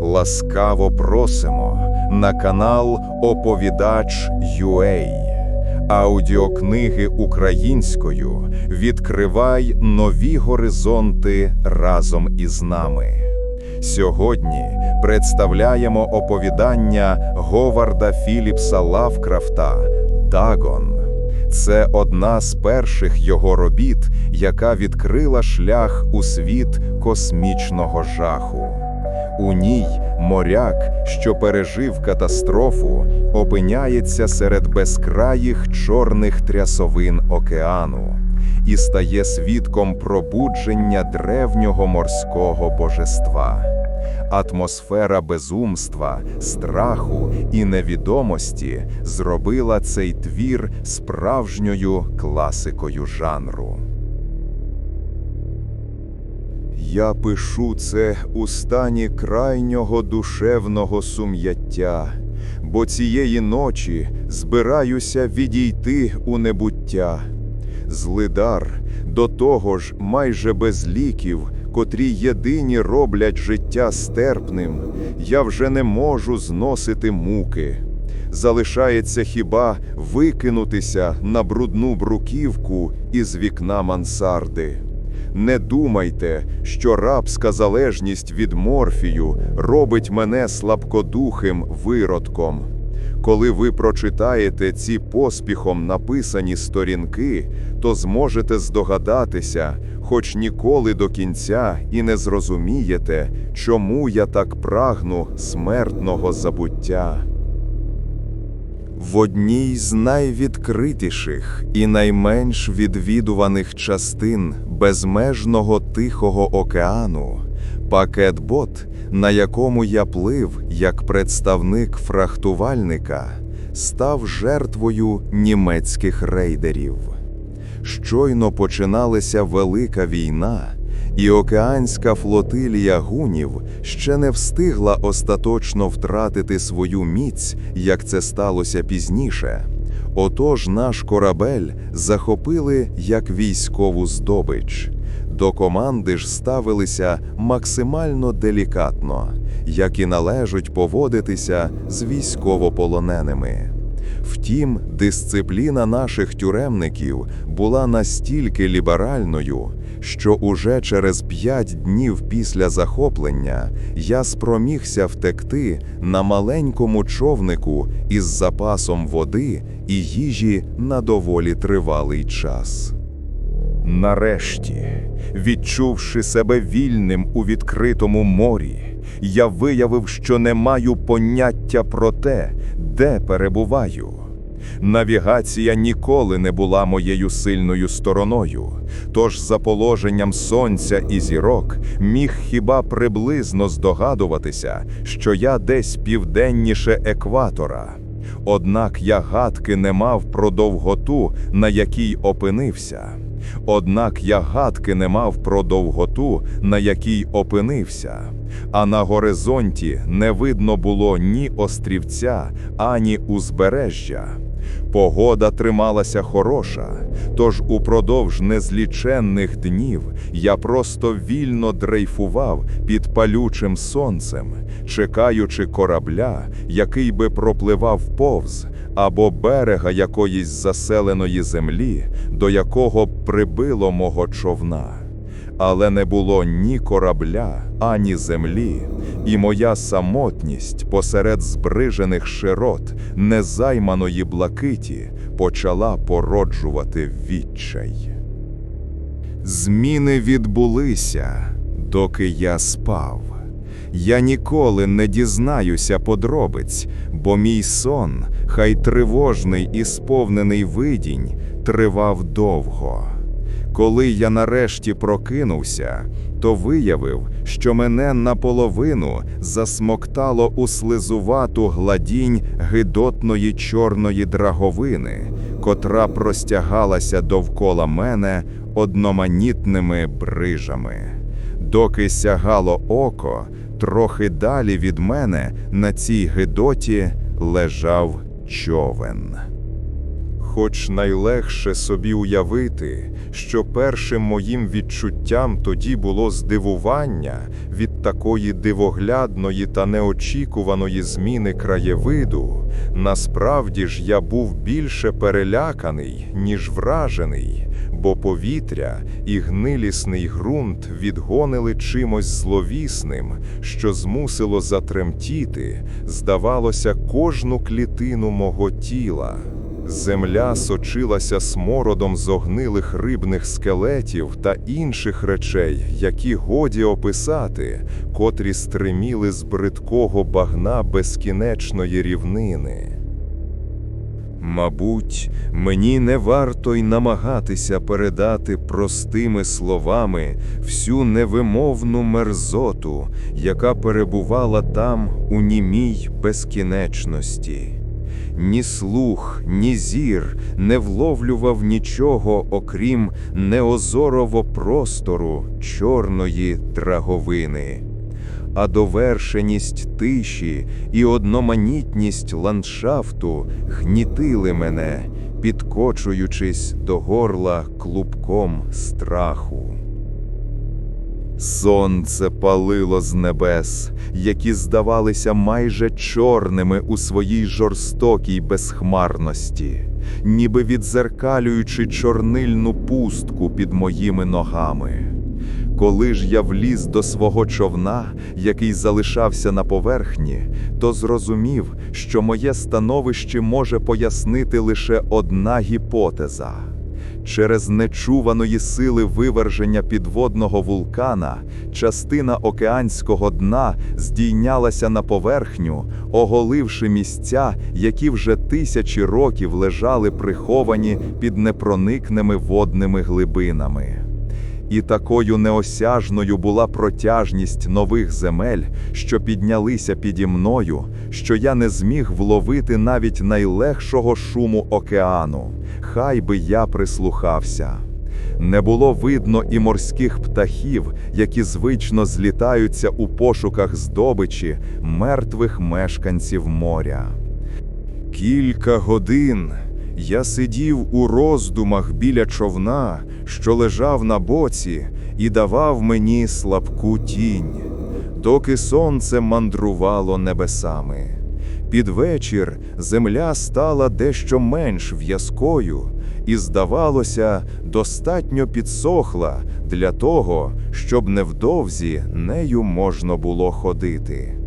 Ласкаво просимо на канал Оповідач UA. Аудіокниги українською відкривай нові горизонти разом із нами. Сьогодні представляємо оповідання Говарда Філіпса Лавкрафта Дагон. Це одна з перших його робіт, яка відкрила шлях у світ космічного жаху. У ній моряк, що пережив катастрофу, опиняється серед безкраїх чорних трясовин океану і стає свідком пробудження древнього морського божества. Атмосфера безумства, страху і невідомості зробила цей твір справжньою класикою жанру. Я пишу це у стані крайнього душевного сум'яття, бо цієї ночі збираюся відійти у небуття. Злидар, до того ж майже без ліків, котрі єдині роблять життя стерпним, я вже не можу зносити муки. Залишається хіба викинутися на брудну бруківку із вікна мансарди. Не думайте, що рабська залежність від морфію робить мене слабкодухим виродком. Коли ви прочитаєте ці поспіхом написані сторінки, то зможете здогадатися, хоч ніколи до кінця і не зрозумієте, чому я так прагну смертного забуття. В одній з найвідкритіших і найменш відвідуваних частин безмежного Тихого океану пакетбот, на якому я плив як представник фрахтувальника, став жертвою німецьких рейдерів. Щойно починалася велика війна, і океанська флотилія гунів ще не встигла остаточно втратити свою міць, як це сталося пізніше. Отож наш корабель захопили як військову здобич. До команди ж ставилися максимально делікатно, як і належить поводитися з військовополоненими. Втім, дисципліна наших тюремників була настільки ліберальною, що уже через п'ять днів після захоплення я спромігся втекти на маленькому човнику із запасом води і їжі на доволі тривалий час. Нарешті, відчувши себе вільним у відкритому морі, я виявив, що не маю поняття про те, де перебуваю. Навігація ніколи не була моєю сильною стороною, тож за положенням сонця і зірок міг хіба приблизно здогадуватися, що я десь південніше екватора. Однак я гадки не мав про довготу, на якій опинився. Однак я гадки не мав про довготу, на якій опинився, а на горизонті не видно було ні острівця, ані узбережжя. Погода трималася хороша, тож упродовж незліченних днів я просто вільно дрейфував під палючим сонцем, чекаючи корабля, який би пропливав повз, або берега якоїсь заселеної землі, до якого прибило мого човна. Але не було ні корабля, ані землі, і моя самотність посеред збрижених широт незайманої блакиті почала породжувати відчай. Зміни відбулися, доки я спав. Я ніколи не дізнаюся подробиць, бо мій сон, хай тривожний і сповнений видінь, тривав довго. Коли я нарешті прокинувся, то виявив, що мене наполовину засмоктало у слизувату гладінь гидотної чорної драговини, котра простягалася довкола мене одноманітними брижами. Доки сягало око, трохи далі від мене на цій гидоті лежав човен. Хоч найлегше собі уявити, що першим моїм відчуттям тоді було здивування від такої дивоглядної та неочікуваної зміни краєвиду, насправді ж я був більше переляканий, ніж вражений, бо повітря і гнилісний ґрунт відгонили чимось зловісним, що змусило затремтіти, здавалося, кожну клітину мого тіла. Земля сочилася смородом зогнилих рибних скелетів та інших речей, які годі описати, котрі стриміли з бридкого багна безкінечної рівнини. Мабуть, мені не варто й намагатися передати простими словами всю невимовну мерзоту, яка перебувала там у німій безкінечності. Ні слух, ні зір не вловлював нічого, окрім неозорового простору чорної драговини. А довершеність тиші і одноманітність ландшафту гнітили мене, підкочуючись до горла клубком страху. Сонце палило з небес, які здавалися майже чорними у своїй жорстокій безхмарності, ніби відзеркалюючи чорнильну пустку під моїми ногами. Коли ж я вліз до свого човна, який залишався на поверхні, то зрозумів, що моє становище може пояснити лише одна гіпотеза. Через нечуваної сили виверження підводного вулкана частина океанського дна здійнялася на поверхню, оголивши місця, які вже тисячі років лежали приховані під непроникними водними глибинами. І такою неосяжною була протяжність нових земель, що піднялися піді мною, що я не зміг вловити навіть найлегшого шуму океану, хай би я прислухався. Не було видно і морських птахів, які звично злітаються у пошуках здобичі мертвих мешканців моря. Кілька годин я сидів у роздумах біля човна, що лежав на боці, і давав мені слабку тінь, доки сонце мандрувало небесами. Під вечір земля стала дещо менш в'язкою і, здавалося, достатньо підсохла для того, щоб невдовзі нею можна було ходити.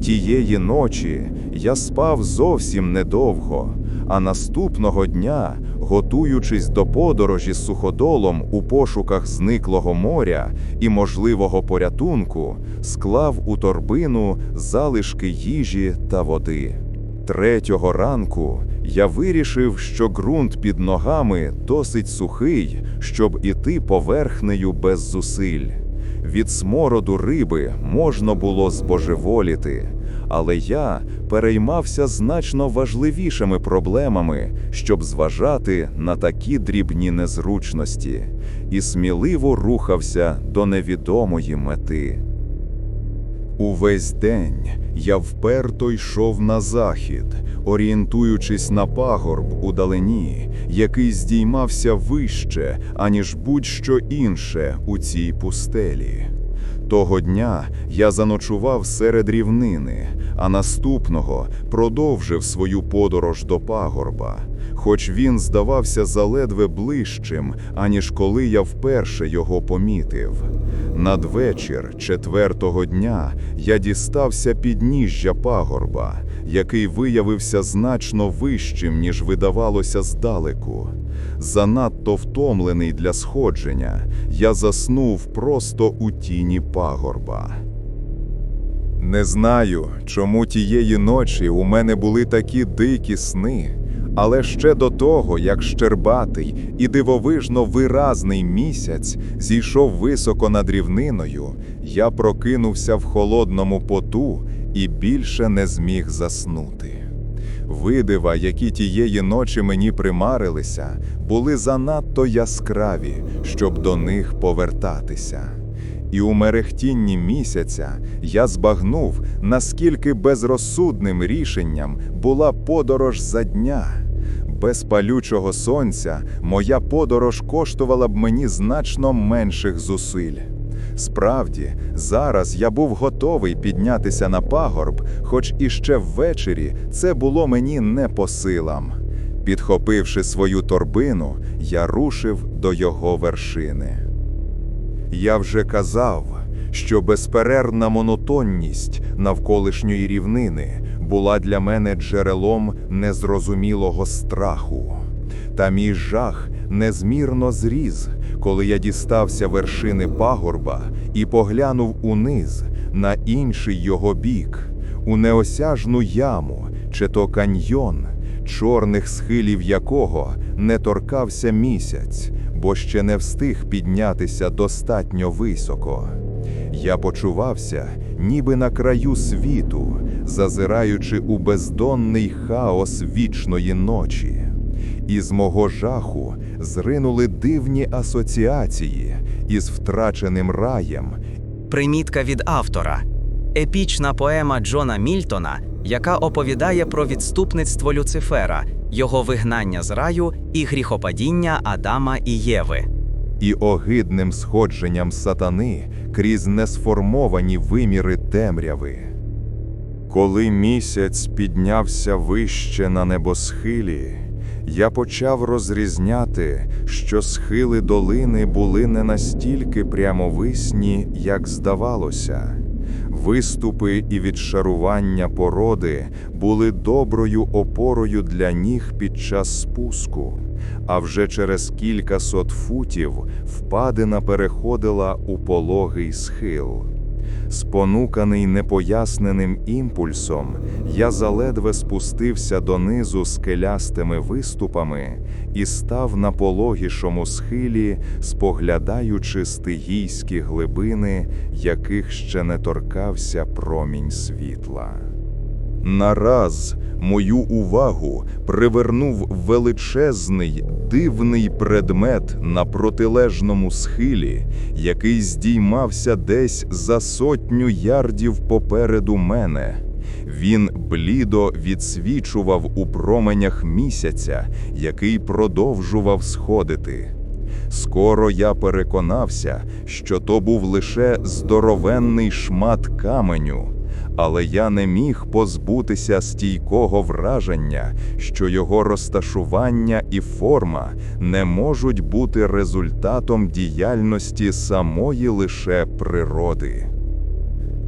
Тієї ночі я спав зовсім недовго, а наступного дня, готуючись до подорожі з суходолом у пошуках зниклого моря і можливого порятунку, склав у торбину залишки їжі та води. Третього ранку я вирішив, що ґрунт під ногами досить сухий, щоб іти поверхнею без зусиль. Від смороду риби можна було збожеволіти, але я переймався значно важливішими проблемами, щоб зважати на такі дрібні незручності, і сміливо рухався до невідомої мети. Увесь день я вперто йшов на захід, орієнтуючись на пагорб у далині, який здіймався вище, аніж будь-що інше у цій пустелі. Того дня я заночував серед рівнини, а наступного продовжив свою подорож до пагорба, хоч він здавався заледве ближчим, аніж коли я вперше його помітив. Надвечір четвертого дня я дістався підніжжя пагорба, який виявився значно вищим, ніж видавалося здалеку. Занадто втомлений для сходження, я заснув просто у тіні пагорба. Не знаю, чому тієї ночі у мене були такі дикі сни, але ще до того, як щербатий і дивовижно виразний місяць зійшов високо над рівниною, я прокинувся в холодному поту і більше не зміг заснути. Видива, які тієї ночі мені примарилися, були занадто яскраві, щоб до них повертатися. І у мерехтінні місяця я збагнув, наскільки безрозсудним рішенням була подорож за дня. Без палючого сонця моя подорож коштувала б мені значно менших зусиль. Справді, зараз я був готовий піднятися на пагорб, хоч іще ввечері це було мені не по силам. Підхопивши свою торбину, я рушив до його вершини. Я вже казав, що безперервна монотонність навколишньої рівнини була для мене джерелом незрозумілого страху. Та мій жах незмірно зріс, коли я дістався вершини пагорба і поглянув униз на інший його бік, у неосяжну яму чи то каньйон, чорних схилів якого не торкався місяць, бо ще не встиг піднятися достатньо високо. Я почувався, ніби на краю світу, зазираючи у бездонний хаос вічної ночі. Із мого жаху зринули дивні асоціації із втраченим раєм Примітка від автора. Епічна поема Джона Мільтона, яка оповідає про відступництво Люцифера, його вигнання з раю і гріхопадіння Адама і Єви. і огидним сходженням сатани крізь несформовані виміри темряви. Коли місяць піднявся вище на небосхилі, я почав розрізняти, що схили долини були не настільки прямовисні, як здавалося. Виступи і відшарування породи були доброю опорою для ніг під час спуску, а вже через кілька сот футів впадина переходила у пологий схил. Спонуканий непоясненим імпульсом, я заледве спустився донизу скелястими виступами і став на пологішому схилі, споглядаючи стигійські глибини, яких ще не торкався промінь світла. Нараз мою увагу привернув величезний дивний предмет на протилежному схилі, який здіймався десь за сотню ярдів попереду мене. Він блідо відсвічував у променях місяця, який продовжував сходити. Скоро я переконався, що то був лише здоровенний шмат каменю, але я не міг позбутися стійкого враження, що його розташування і форма не можуть бути результатом діяльності самої лише природи.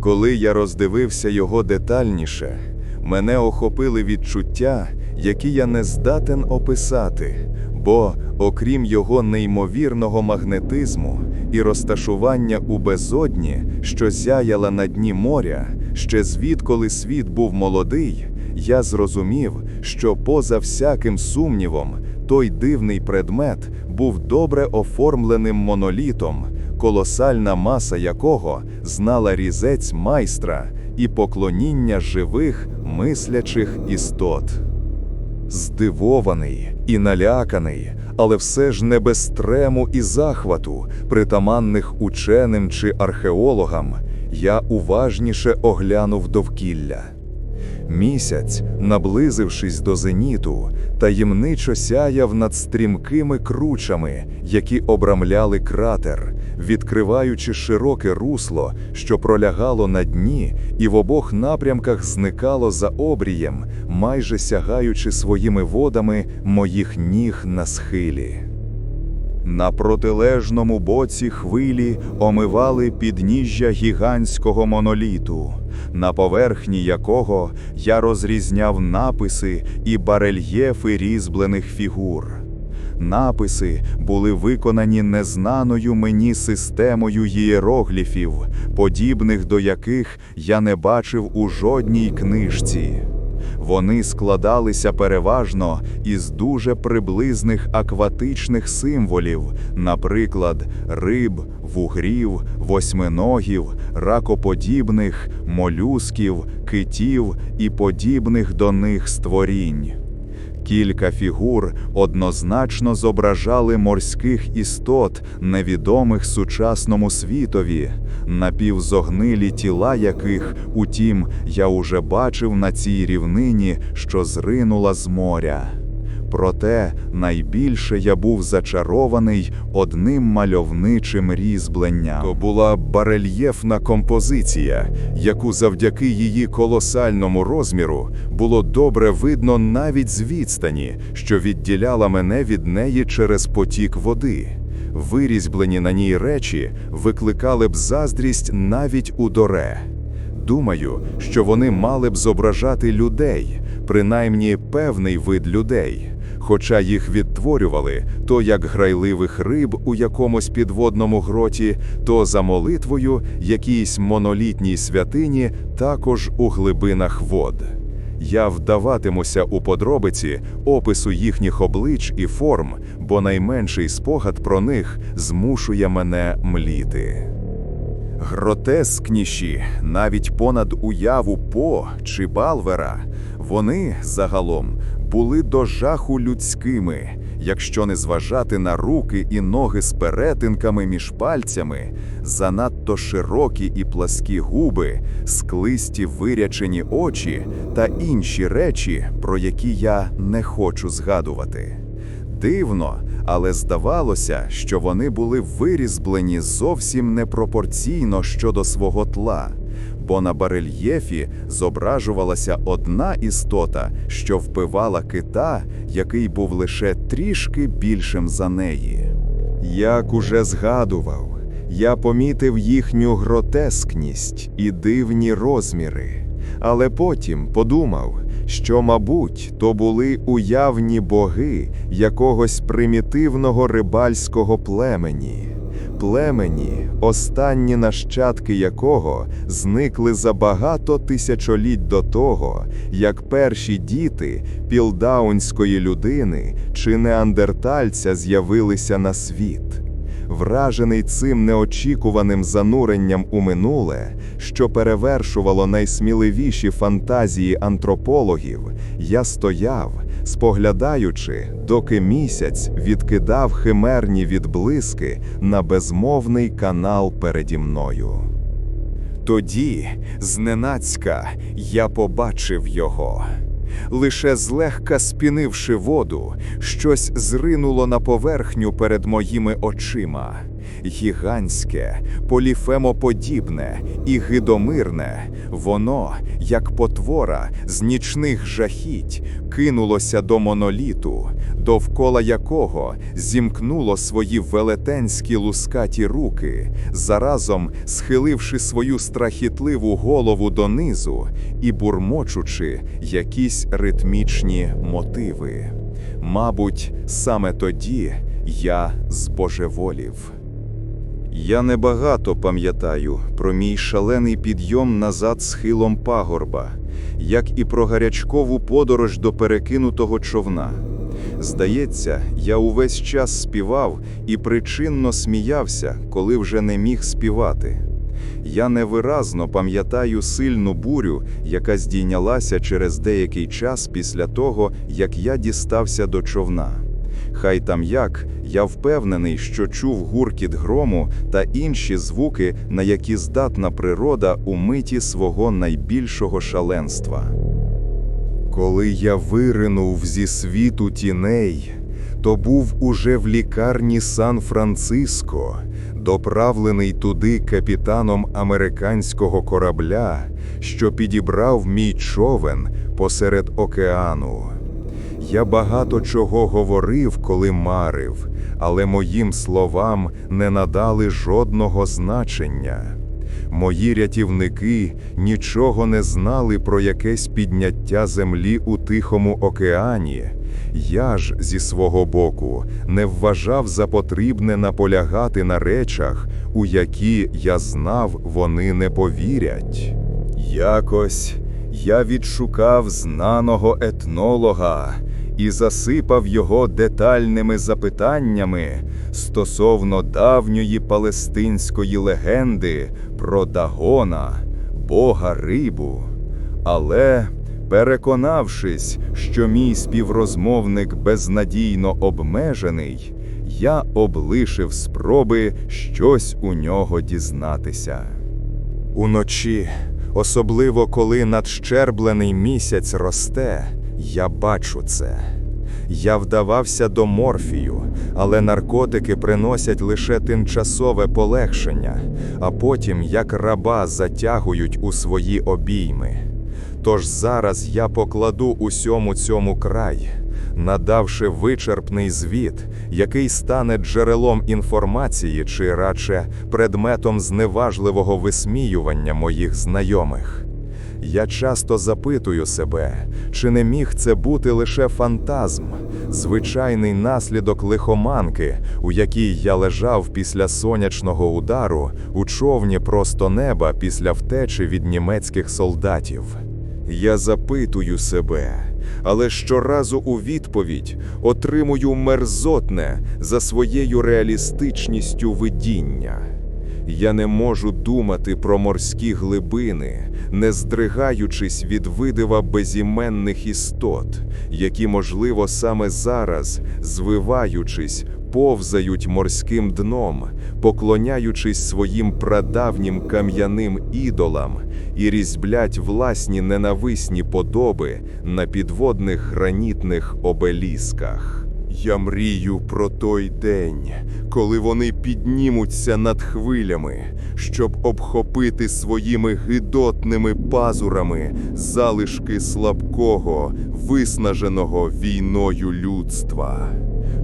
Коли я роздивився його детальніше, мене охопили відчуття, які я не здатен описати, бо, окрім його неймовірного магнетизму і розташування у безодні, що зяяла на дні моря, ще звідколи світ був молодий, я зрозумів, що поза всяким сумнівом той дивний предмет був добре оформленим монолітом, колосальна маса якого знала різець майстра і поклоніння живих мислячих істот. Здивований і наляканий, але все ж не без трему і захвату, притаманних ученим чи археологам, я уважніше оглянув довкілля. Місяць, наблизившись до зеніту, таємничо сяяв над стрімкими кручами, які обрамляли кратер, відкриваючи широке русло, що пролягало на дні, і в обох напрямках зникало за обрієм, майже сягаючи своїми водами моїх ніг на схилі. На протилежному боці хвилі омивали підніжжя гігантського моноліту, на поверхні якого я розрізняв написи і барельєфи різьблених фігур. Написи були виконані незнаною мені системою ієрогліфів, подібних до яких я не бачив у жодній книжці. Вони складалися переважно із дуже приблизних акватичних символів, наприклад, риб, вугрів, восьминогів, ракоподібних, молюсків, китів і подібних до них створінь. Кілька фігур однозначно зображали морських істот, невідомих сучасному світові, напівзогнилі тіла яких, утім, я уже бачив на цій рівнині, що зринула з моря. Проте найбільше я був зачарований одним мальовничим різьбленням. То була барельєфна композиція, яку завдяки її колосальному розміру було добре видно навіть з відстані, що відділяла мене від неї через потік води. Вирізьблені на ній речі викликали б заздрість навіть у доре. Думаю, що вони мали б зображати людей, принаймні певний вид людей, хоча їх відтворювали то як грайливих риб у якомусь підводному гроті, то за молитвою якійсь монолітній святині, також у глибинах вод. Я вдаватимуся у подробиці опису їхніх облич і форм, бо найменший спогад про них змушує мене мліти. Гротескніші, навіть понад уяву По чи Балвера, вони загалом були до жаху людськими, якщо не зважати на руки і ноги з перетинками між пальцями, занадто широкі і пласкі губи, склисті вирячені очі та інші речі, про які я не хочу згадувати. Дивно, але здавалося, що вони були вирізблені зовсім непропорційно щодо свого тла, бо на барельєфі зображувалася одна істота, що впивала кита, який був лише трішки більшим за неї. Як уже згадував, я помітив їхню гротескність і дивні розміри, але потім подумав, що, мабуть, то були уявні боги якогось примітивного рибальського племені, племені, останні нащадки якого зникли за багато тисячоліть до того, як перші діти пілдаунської людини чи неандертальця з'явилися на світ. Вражений цим неочікуваним зануренням у минуле, що перевершувало найсміливіші фантазії антропологів, я стояв, споглядаючи, доки місяць відкидав химерні відблиски на безмовний канал переді мною. Тоді, зненацька, я побачив його. Лише злегка спінивши воду, щось зринуло на поверхню перед моїми очима. Гігантське, поліфемоподібне і гидомирне, воно, як потвора з нічних жахіть, кинулося до моноліту, довкола якого зімкнуло свої велетенські лускаті руки, заразом схиливши свою страхітливу голову донизу і бурмочучи якісь ритмічні мотиви. Мабуть, саме тоді я збожеволів. Я небагато пам'ятаю про мій шалений підйом назад схилом пагорба, як і про гарячкову подорож до перекинутого човна. Здається, я увесь час співав і причинно сміявся, коли вже не міг співати. Я невиразно пам'ятаю сильну бурю, яка здійнялася через деякий час після того, як я дістався до човна. Хай там як, я впевнений, що чув гуркіт грому та інші звуки, на які здатна природа у миті свого найбільшого шаленства. Коли я виринув зі світу тіней, то був уже в лікарні Сан-Франциско, доправлений туди капітаном американського корабля, що підібрав мій човен посеред океану. Я багато чого говорив, коли марив, але моїм словам не надали жодного значення. Мої рятівники нічого не знали про якесь підняття землі у Тихому океані. Я ж зі свого боку не вважав за потрібне наполягати на речах, у які я знав, вони не повірять. Якось я відшукав знаного етнолога і засипав його детальними запитаннями стосовно давньої палестинської легенди про Дагона, бога рибу. Але, переконавшись, що мій співрозмовник безнадійно обмежений, я облишив спроби щось у нього дізнатися. Уночі, особливо коли надщерблений місяць росте, я бачу це. Я вдавався до морфію, але наркотики приносять лише тимчасове полегшення, а потім, як раба, затягують у свої обійми. Тож зараз я покладу усьому цьому край, надавши вичерпний звіт, який стане джерелом інформації чи радше предметом зневажливого висміювання моїх знайомих. Я часто запитую себе, чи не міг це бути лише фантазм, звичайний наслідок лихоманки, у якій я лежав після сонячного удару у човні просто неба після втечі від німецьких солдатів. Я запитую себе, але щоразу у відповідь отримую мерзотне за своєю реалістичністю видіння. Я не можу думати про морські глибини, не здригаючись від видива безіменних істот, які, можливо, саме зараз, звиваючись, повзають морським дном, поклоняючись своїм прадавнім кам'яним ідолам і різблять власні ненависні подоби на підводних гранітних обелісках. Я мрію про той день, коли вони піднімуться над хвилями, щоб обхопити своїми гидотними пазурами залишки слабкого, виснаженого війною людства.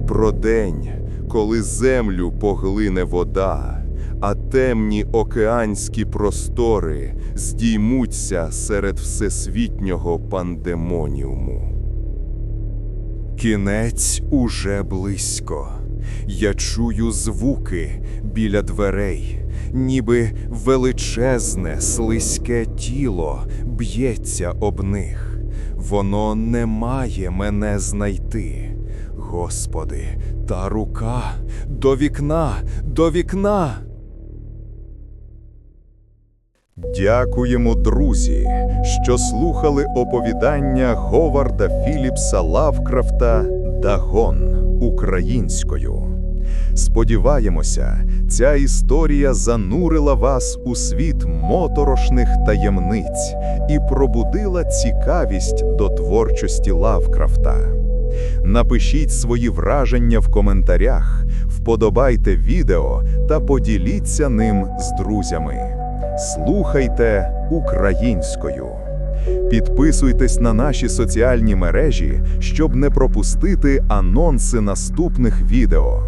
Про день, коли землю поглине вода, а темні океанські простори здіймуться серед всесвітнього пандемоніуму. Кінець уже близько. Я чую звуки біля дверей, ніби величезне, слизьке тіло б'ється об них. Воно не має мене знайти. Господи, та рука до вікна, до вікна. Дякуємо, друзі, що слухали оповідання Говарда Філіпса Лавкрафта Дагон українською. Сподіваємося, ця історія занурила вас у світ моторошних таємниць і пробудила цікавість до творчості Лавкрафта. Напишіть свої враження в коментарях, вподобайте відео та поділіться ним з друзями. Слухайте українською. Підписуйтесь на наші соціальні мережі, щоб не пропустити анонси наступних відео.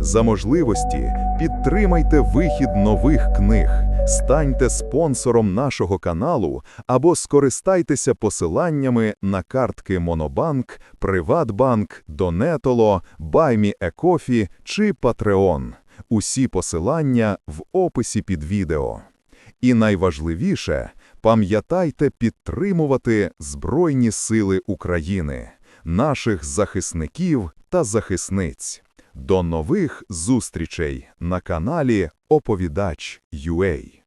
За можливості підтримайте вихід нових книг, станьте спонсором нашого каналу або скористайтеся посиланнями на картки Монобанк, Приватбанк, Донетоло, BuyMeACoffee чи Patreon. Усі посилання в описі під відео. І найважливіше, пам'ятайте підтримувати Збройні Сили України, наших захисників та захисниць. До нових зустрічей на каналі Оповідач.UA.